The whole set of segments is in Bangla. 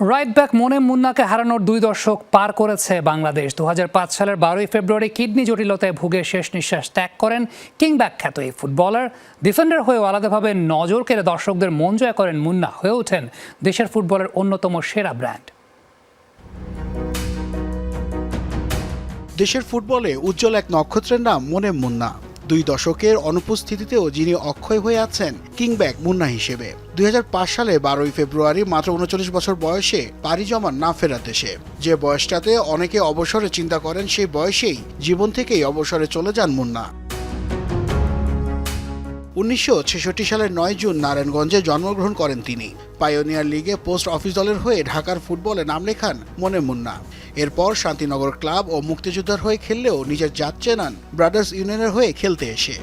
রাইট ব্যাক মনে মুন্নাকে হারানোর দুই দশক পার করেছে বাংলাদেশ। দু হাজার পাঁচ সালের বারোই ফেব্রুয়ারি কিডনি জটিলতায় ভুগে শেষ নিঃশ্বাস ত্যাগ করেন কিংব্যাক খ্যাত এই ফুটবলার। ডিফেন্ডার হয়েও আলাদাভাবে নজর কেড়ে দর্শকদের মন জয় করেন মুন্না, হয়ে ওঠেন দেশের ফুটবলের অন্যতম সেরা ব্র্যান্ড। দেশের ফুটবলে উজ্জ্বল এক নক্ষত্রের নাম মনে মুন্না। দুই দশকের অনুপস্থিতিতেও যিনি অক্ষয় হয়ে আছেন কিংব্যাক মুন্না হিসেবে। দুই হাজার পাঁচ সালে বারোই ফেব্রুয়ারি মাত্র উনচল্লিশ বছর বয়সে পাড়ি জমান না ফেরার দেশে যে বয়সটাতে অনেকে অবসরে চিন্তা করেন সেই বয়সেই জীবন থেকেই অবসরে চলে যান মুন্না। উনিশশো ছেষট্টি সালের নয় জুন নারায়ণগঞ্জে জন্মগ্রহণ করেন তিনি। পাইওনিয়ার লিগে পোস্ট অফিস দলের হয়ে ঢাকার ফুটবলে নাম লেখান মনে মুন্না। এরপর শান্তিনগর ক্লাব ও মুক্তিযোদ্ধার হয়ে খেললেও নিজের জাত চেনান ব্রাদার্স ইউনিয়নের হয়ে খেলতে এসে।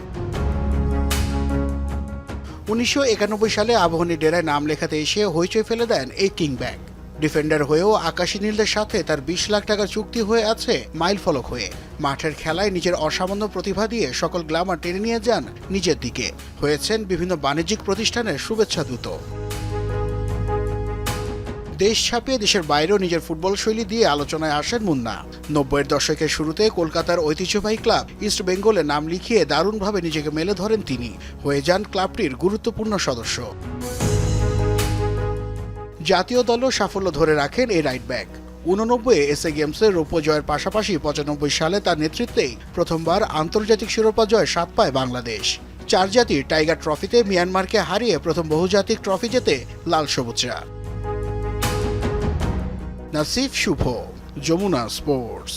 উনিশশো একানব্বই সালে আবহনী ডেরায় নাম লেখাতে এসে হইচই ফেলে দেন এই কিংব্যাক। ডিফেন্ডার হয়েও আকাশী নীলদের সাথে তার বিশ লাখ টাকার চুক্তি হয়ে আছে মাইল ফলক হয়ে। মাঠের খেলায় নিজের অসামান্য প্রতিভা দিয়ে সকল গ্লামার টেনে নিয়ে যান নিজের দিকে। হয়েছেন বিভিন্ন বাণিজ্যিক প্রতিষ্ঠানের শুভেচ্ছা দূত। দেশ ছাপিয়ে দেশের বাইরেও নিজের ফুটবল শৈলী দিয়ে আলোচনায় আসেন মুন্না। নব্বইয়ের দশকের শুরুতে কলকাতার ঐতিহ্যবাহী ক্লাব ইস্ট বেঙ্গলে নাম লিখিয়ে দারুণভাবে নিজেকে মেলে ধরেন তিনি। হয়ে যান ক্লাবটির গুরুত্বপূর্ণ সদস্য। জাতীয় দলও সাফল্য ধরে রাখেন এই রাইট ব্যাক। উননব্বই এসএ গেমসে রৌপ্য জয়ের পাশাপাশি পঁচানব্বই সালে তার নেতৃত্বেই প্রথমবার আন্তর্জাতিক শিরোপা জয় সাত পায় বাংলাদেশ। চার জাতির টাইগার ট্রফিতে মিয়ানমারকে হারিয়ে প্রথম বহুজাতিক ট্রফি জেতে লাল সবুজরা। নাসিফ শুভ, যমুনা স্পোর্টস।